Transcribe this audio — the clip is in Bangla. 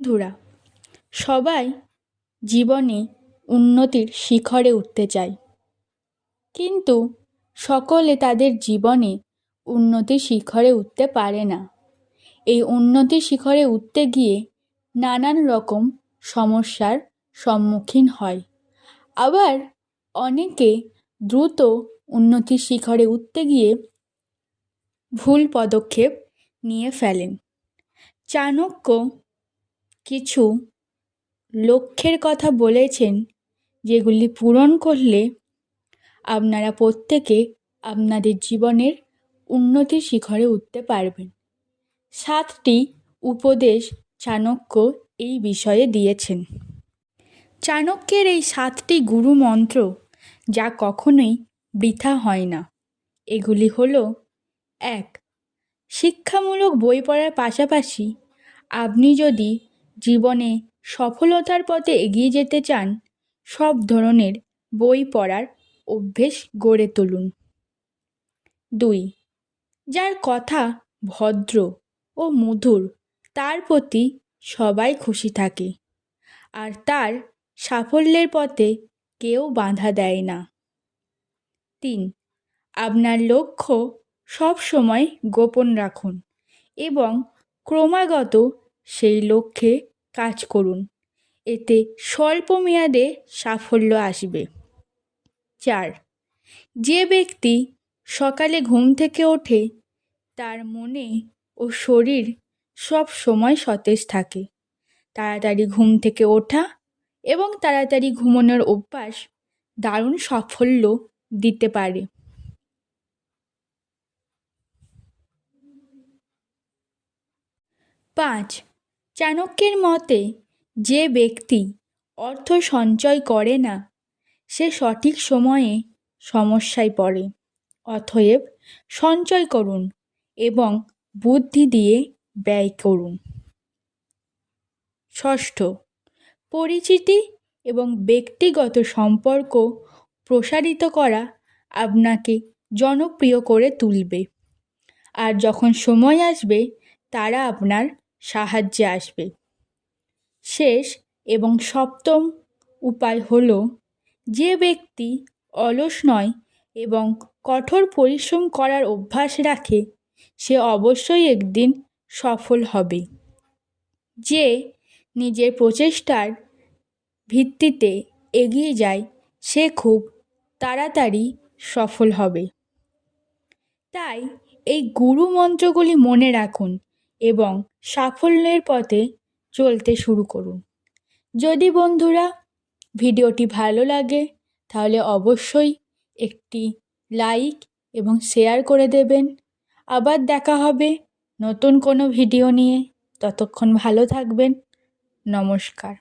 বন্ধুরা, সবাই জীবনে উন্নতির শিখরে উঠতে চায়। কিন্তু সকলে তাদের জীবনে উন্নতির শিখরে উঠতে পারে না। এই উন্নতির শিখরে উঠতে গিয়ে নানান রকম সমস্যার সম্মুখীন হয়। আবার অনেকে দ্রুত উন্নতির শিখরে উঠতে গিয়ে ভুল পদক্ষেপ নিয়ে ফেলেন। চাণক্য কিছু লক্ষ্যের কথা বলেছেন যেগুলি পূরণ করলে আপনারা প্রত্যেকে আপনাদের জীবনের উন্নতির শিখরে উঠতে পারবেন। সাতটি উপদেশ চাণক্য এই বিষয়ে দিয়েছেন। চাণক্যের এই সাতটি গুরু মন্ত্র যা কখনোই বৃথা হয় না। এগুলি হল, এক, শিক্ষামূলক বই পড়ার পাশাপাশি আপনি যদি জীবনে সফলতার পথে এগিয়ে যেতে চান, সব ধরনের বই পড়ার অভ্যেস গড়ে তুলুন। দুই, যার কথা ভদ্র ও মধুর, তার প্রতি সবাই খুশি থাকে, আর তার সাফল্যের পথে কেউ বাধা দেয় না। তিন, আপনার লক্ষ্য সব সময় গোপন রাখুন এবং ক্রমাগত সেই লক্ষ্যে কাজ করুন। এতে স্বল্প মেয়াদে সাফল্য আসবে। চার, যে ব্যক্তি সকালে ঘুম থেকে ওঠে, তার মনে ও শরীর সব সময় সতেজ থাকে। তাড়াতাড়ি ঘুম থেকে ওঠা এবং তাড়াতাড়ি ঘুমানোর অভ্যাস দারুণ সাফল্য দিতে পারে। পাঁচ চাণক্যের মতে, যে ব্যক্তি অর্থ সঞ্চয় করে না, সে সঠিক সময়ে সমস্যায় পড়ে। অতএব সঞ্চয় করুন এবং বুদ্ধি দিয়ে ব্যয় করুন। ষষ্ঠ, পরিচিতি এবং ব্যক্তিগত সম্পর্ক প্রসারিত করা আপনাকে জনপ্রিয় করে তুলবে। আর যখন সময় আসবে, তারা আপনার সাহায্যে আসবে। শেষ এবং সপ্তম উপায় হল, যে ব্যক্তি অলস নয় এবং কঠোর পরিশ্রম করার অভ্যাস রাখে, সে অবশ্যই একদিন সফল হবে। যে নিজের প্রচেষ্টার ভিত্তিতে এগিয়ে যায়, সে খুব তাড়াতাড়ি সফল হবে। তাই এই গুরু মন্ত্রগুলি মনে রাখুন এবং সাফল্যের পথে চলতে শুরু করুন। যদি বন্ধুরা ভিডিওটি ভালো লাগে, তাহলে অবশ্যই একটি লাইক এবং শেয়ার করে দেবেন। আবার দেখা হবে নতুন কোনো ভিডিও নিয়ে। ততক্ষণ ভালো থাকবেন। নমস্কার।